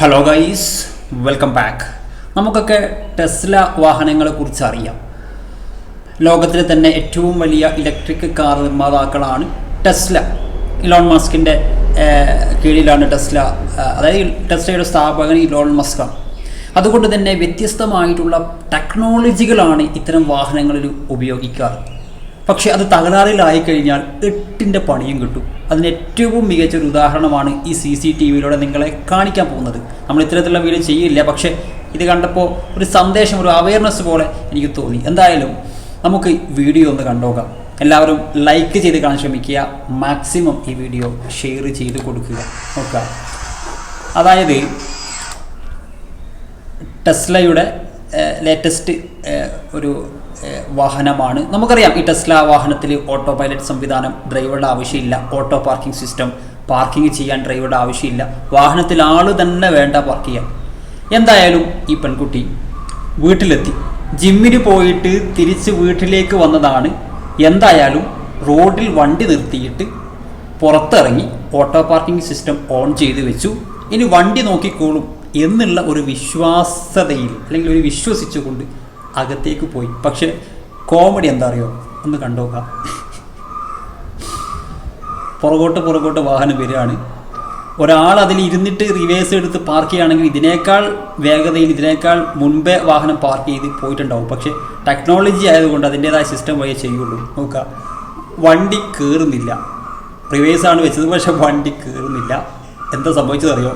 Hello guys welcome back നമുക്കൊക്കെ Tesla വാഹനങ്ങളെ കുറിച്ച് അറിയാം. ലോകത്തിലെ തന്നെ ഏറ്റവും വലിയ ഇലക്ട്രിക് കാർ നിർമ്മാതാക്കളാണ് ടെസ്ല. ഇലോൺ മസ്കിന്റെ കീഴിലാണ് ടെസ്ല അതായത് ടെസ്ലയുടെ സ്ഥാപകൻ ഇലോൺ മസ്കാണ് അതുകൊണ്ട് തന്നെ വ്യത്യസ്തമായിട്ടുള്ള ടെക്നോളജികളാണ് ഇത്തരം വാഹനങ്ങളിൽ ഉപയോഗിക്കാറ്. പക്ഷേ അത് തകരാറിലായി കഴിഞ്ഞാൽ എട്ടിന്റെ പണിയും കിട്ടും. അതിന് ഏറ്റവും മികച്ച ഒരു ഉദാഹരണമാണ് ഈ സി സി ടി വിയിലൂടെ നിങ്ങളെ കാണിക്കാൻ പോകുന്നത്. നമ്മൾ ഇത്തരത്തിലുള്ള വീഡിയോ ചെയ്യില്ല പക്ഷേ ഇത് കണ്ടപ്പോൾ ഒരു സന്ദേശം ഒരു അവയർനെസ് പോലെ എനിക്ക് തോന്നി. എന്തായാലും നമുക്ക് വീഡിയോ ഒന്ന് കണ്ടോക്കാം. എല്ലാവരും ലൈക്ക് ചെയ്ത് കാണാൻ ശ്രമിക്കുക. മാക്സിമം ഈ വീഡിയോ ഷെയർ ചെയ്ത് കൊടുക്കുക. നോക്കുക അതായത് ടെസ്ലയുടെ ലേറ്റസ്റ്റ് ഒരു വാഹനമാണ്. നമുക്കറിയാം ഈ ടെസ്ല വാഹനത്തിൽ ഓട്ടോ പൈലറ്റ് സംവിധാനം ഡ്രൈവറുടെ ആവശ്യമില്ല. ഓട്ടോ പാർക്കിംഗ് സിസ്റ്റം പാർക്കിംഗ് ചെയ്യാൻ ഡ്രൈവറുടെ ആവശ്യമില്ല. വാഹനത്തിൽ ആൾ തന്നെ വേണ്ട പാർക്ക് ചെയ്യാം എന്തായാലും ഈ പെൺകുട്ടി വീട്ടിലെത്തി. ജിമ്മിന് പോയിട്ട് തിരിച്ച് വീട്ടിലേക്ക് വന്നതാണ്. എന്തായാലും റോഡിൽ വണ്ടി നിർത്തിയിട്ട് പുറത്തിറങ്ങി ഓട്ടോ പാർക്കിംഗ് സിസ്റ്റം ഓൺ ചെയ്ത് വെച്ചു. ഇനി വണ്ടി നോക്കിക്കോളും എന്നുള്ള ഒരു വിശ്വാസതയിൽ അല്ലെങ്കിൽ ഒരു വിശ്വസിച്ചുകൊണ്ട് അകത്തേക്ക് പോയി. പക്ഷെ കോമഡി എന്താ അറിയോ ഒന്ന് കണ്ടോക്കാം. പുറകോട്ട് പുറകോട്ട് വാഹനം വരികയാണ്. ഒരാൾ അതിൽ ഇരുന്നിട്ട് റിവേഴ്സ് എടുത്ത് പാർക്ക് ചെയ്യുകയാണെങ്കിൽ ഇതിനേക്കാൾ വേഗതയിൽ ഇതിനേക്കാൾ മുൻപേ വാഹനം പാർക്ക് ചെയ്ത് പോയിട്ടുണ്ടാവും. പക്ഷേ ടെക്നോളജി ആയതുകൊണ്ട് അതിന്റേതായ സിസ്റ്റം വഴിയേ ചെയ്യുള്ളൂ. നോക്കുക. വണ്ടി കയറുന്നില്ല ആണ് വെച്ചത് പക്ഷെ വണ്ടി കയറുന്നില്ല എന്താ സംഭവിച്ചതറിയോ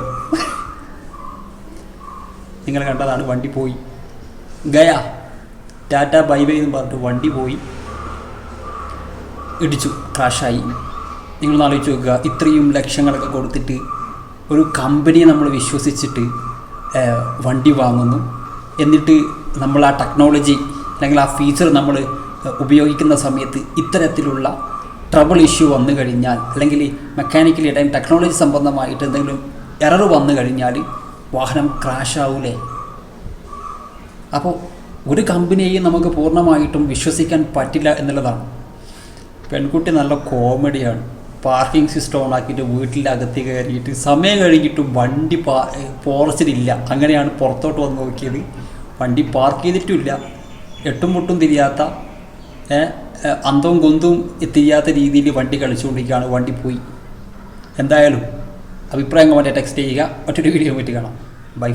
നിങ്ങൾ കണ്ടതാണ് വണ്ടി പോയി. ഗയ ടാറ്റ ബൈ ബൈ എന്ന് പറഞ്ഞിട്ട് വണ്ടി പോയി. ഇടിച്ചു. ക്രാഷായി. നിങ്ങൾ ആലോചിച്ച് നോക്കുക. ഇത്രയും ലക്ഷങ്ങളൊക്കെ കൊടുത്തിട്ട് ഒരു കമ്പനിയെ നമ്മൾ വിശ്വസിച്ചിട്ട് വണ്ടി വാങ്ങുന്നു. എന്നിട്ട് നമ്മൾ ആ ടെക്നോളജി അല്ലെങ്കിൽ ആ ഫീച്ചർ നമ്മൾ ഉപയോഗിക്കുന്ന സമയത്ത് ഇത്തരത്തിലുള്ള ട്രബിൾ ഇഷ്യൂ വന്നു കഴിഞ്ഞാൽ അല്ലെങ്കിൽ മെക്കാനിക്കലി ടൈം ടെക്നോളജി സംബന്ധമായിട്ട് എന്തെങ്കിലും എറർ വന്നു കഴിഞ്ഞാൽ വാഹനം ക്രാഷ് ആവൂലേ? അപ്പോൾ ഒരു കമ്പനിയെയും നമുക്ക് പൂർണമായിട്ടും വിശ്വസിക്കാൻ പറ്റില്ല എന്നുള്ളതാണ്. പെൺകുട്ടി നല്ല കോമഡിയാണ്. പാർക്കിംഗ് സിസ്റ്റം ഓണാക്കിയിട്ട് വീട്ടിലകത്ത് കയറിയിട്ട് സമയം കഴിഞ്ഞിട്ടും വണ്ടി പാ പോറച്ചിട്ടില്ല അങ്ങനെയാണ് പുറത്തോട്ട് വന്ന് നോക്കിയത്. വണ്ടി പാർക്ക് ചെയ്തിട്ടില്ല എട്ടും മുട്ടും തിരിയാത്ത അന്തവും കൊന്തും തിരിയാത്ത രീതിയിൽ വണ്ടി കളിച്ചുകൊണ്ടിരിക്കുകയാണ്. വണ്ടി പോയി. എന്തായാലും അഭിപ്രായം കമന്റ് ടെക്സ്റ്റ് ചെയ്യുക. മറ്റൊരു വീഡിയോ പറ്റി കാണാം. ബൈ